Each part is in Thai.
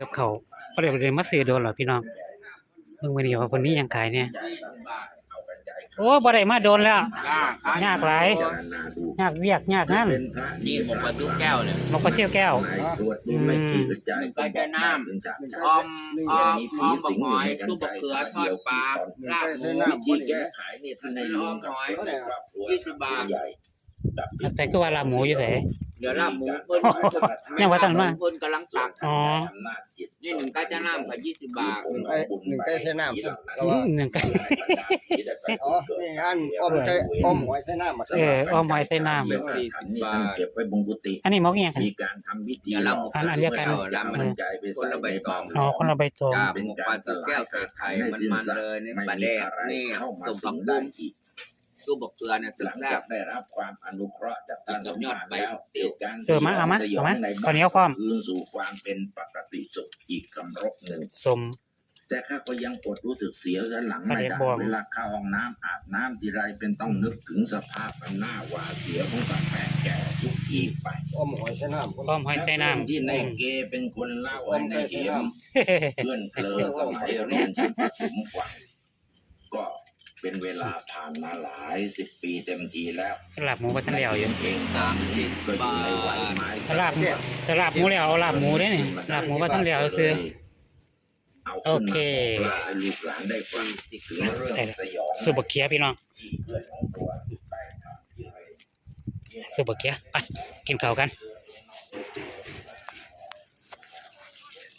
กับเขาก็เลยเลยมาซื้อโดนเหรอพี่น้องเพิ่งมาเดียวว่าคนนี้ยังขายเนี่ยโอ้บ่ได้มาโดนแล้ว ยากหลาย ยากเวียกยากงานนี่หมกปลาดุกแก้วเนี่ยนกกระเจียวแก้วอืมใกล้ๆน้ำออมออมออมบักหอยลูกบักเขือทอดปลาลาบหมูวิธีแก้ไขเนี่ยท่านนายกอ้อมหอยยี่สิบบาทใหญ่แต่คือว่าลาบหมูอยู่ไสเดี๋ยวลาบหมูเพิ่นยังว่าท่านมาเพิ่นกำลังตักอ๋อนี่ หนึ่งใกล้จะน้ำกับยี่สิบบาทไอ้หนึ่งใกล้ใช้น้ำแล้วว่าหนึ่งไก่อ๋อนี่อันอ้อมใช้อ้อมหอยใช้น้ำมาเอออ้อมหอยใส่น้เป็นสี่สิบบาทเก็บไว้บนกุฏิำอันนี้หมกอีหยังกันมีการทำพิธีเดี๋ยวลาบหมูอันอันเดียวกันลาบมัมันนใจไปใส่ในบางอ๋อคนละใบตองจ้าหมกปลาดุกแก้วใส่ไข่มันมันๆเลยนี่ปลาแดกนี่เข้ามาต้มผัสิ่กงบุ้ได้งอีกลูกบักเขือเนี่ยหสุดลังแซ่จากบได้รับความอนุเคราะห์ จากท่านกินกับยอดใบแล้วเหตุการณ์เออมาเอามาเอามาข้าวเหนียวพร้อมคืนสู่ความเป็นปกติสุขอีกคำรบหนึ่งสมแต่ข้าก็ยังอดรู้สึกเสียวสันหลังไม่ประเด็ได้นบ่วงเวลาเข้าห้องน้ำอาบน้ำทีไรเป็นต้องนึกถึงสภาพอันหน้าหวาดเสียวของตาแก่แก่ทุกทีไปอ้อมหอยใช้น้ำอ้อมหอยใส่น้ที่ในำเกเป็นคนเล่าให้ในเหียมเฮ้เพื่อนเพลอสมัยเรียนชั้นประถมกว่าก็ เป็นเวลาผ่านมาหลายสิบปีเต็มทีแล้วลาบหมูบ่ทันแล้วอยู่เองตามที่ก็อยู่ในวัยไม้ถ้าลาบถ้าลาบหมูแล้วเอาลาบหมูได้นี่ลาบหมูบ่ทันแล้วซื้อเอาโอขึ้นเคมาบอกลาให้ลูกหลานได้ฟังถึงเรื่องสยองสุบะเคียพี่น้องที่เพื่อนของตัวได้ทำที่ให้สุบะเคียไปกินข้าวกัน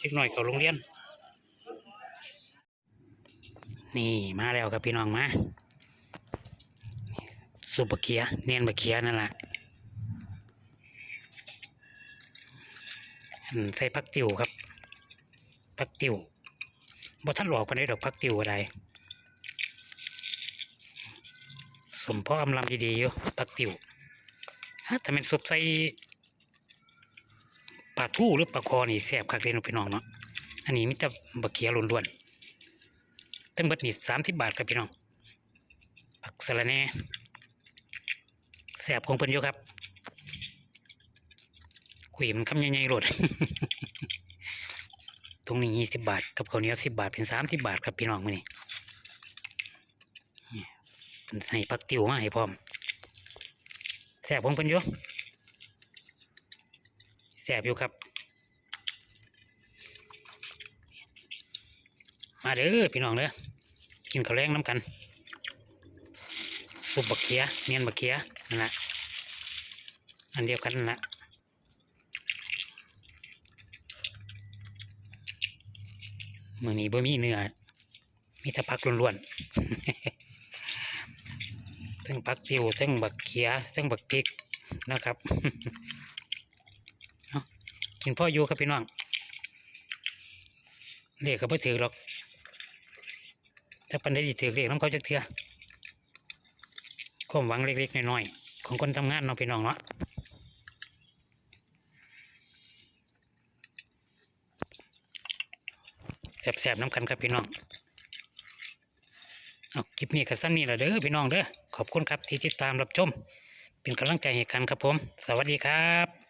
อีกหน่อยเข้าโรงเรียน นี่มาแล้วครับพี่น้องมาสุบะเคียเนียนบะเคียนั่นแหละใส่พักติวครับพักติวบ่ท่านหลอกปานใดดอกพักติวอะไรสมพ่ออำลำดีๆอยู่พักติวฮะแต่เป็นซุปใส่ปลาทู่หรือปลาคอนี่แซ่บคักเลยนพี่น้องเนาะอันนี้มิจะบะเขียล้วนๆ ตั้งเบิดนี่สามสิบบาทครับพี่น้องผักสะระแหน่แซ่บของเพิ่นอยู่ครับคุยมันคำใหญ่ๆโลดตรงนี้ยี่สิบบาท กับข้าวเหนียวสิบบาทเป็นสามสิบบาทครับพี่น้องมือนี้เป็นให้ปักติวมาให้พร้อมแสบผมเป็นอยู่แสบอยู่ครับ มาเด้อพี่น้องเด้อกินข้าวแรงน้ำกันสุบบักเขียเมียนบักเขียนั่นแหละอันเดียวกันนั่นแหละมือนี้บ่มีเนื้อมีแต่ผักล้วนๆทั้งผักจิวทั้งบักเขียทั้งบักพริกนะครับกินพ่ออยู่ครับพี่น้องเรียกก็ไม่ถือหรอก ถ้าปันได้ถือเรียกน้ำเขาจะเถื่อความหวังเล็กๆน้อยๆของคนทำงานเนาะพี่น้องเนาะแสบๆน้ำกันครับพี่น้องเอาคลิปนี้ก็สั้นนี้แหละเด้อพี่น้องเด้อขอบคุณครับที่ติดตามรับชม เป็นกำลังใจให้กันครับผม สวัสดีครับ